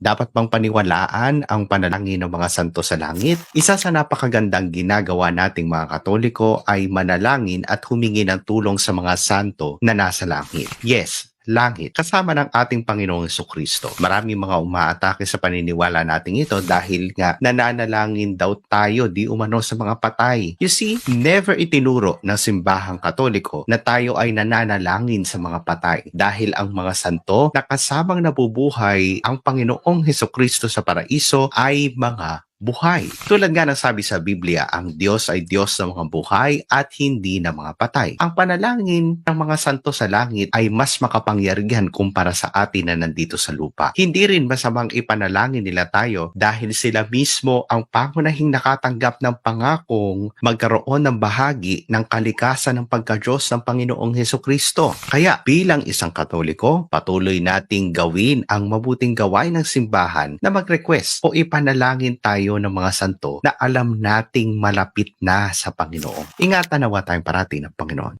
Dapat bang paniwalaan ang panalangin ng mga santo sa langit? Isa sa napakagandang ginagawa nating mga Katoliko ay manalangin at humingi ng tulong sa mga santo na nasa langit. Yes, langit, kasama ng ating Panginoong Kristo. Maraming mga umaatake sa paniniwala nating ito dahil nga nananalangin daw tayo di umano sa mga patay. You see, never itinuro ng simbahang katoliko na tayo ay nananalangin sa mga patay dahil ang mga santo na kasamang nabubuhay ang Panginoong Kristo sa paraiso ay mga buhay. Tulad nga ng sabi sa Biblia, ang Diyos ay Diyos ng mga buhay at hindi ng mga patay. Ang panalangin ng mga santo sa langit ay mas makapangyarihan kumpara sa atin na nandito sa lupa. Hindi rin masamang ipanalangin nila tayo dahil sila mismo ang pangunahing nakatanggap ng pangakong magkaroon ng bahagi ng kalikasan ng pagka-Diyos ng Panginoong Heso Kristo. Kaya bilang isang katoliko, patuloy nating gawin ang mabuting gawain ng simbahan na mag-request o ipanalangin tayo ng mga santo na alam nating malapit na sa Panginoon. Ingatan nawa tayong parati ng Panginoon.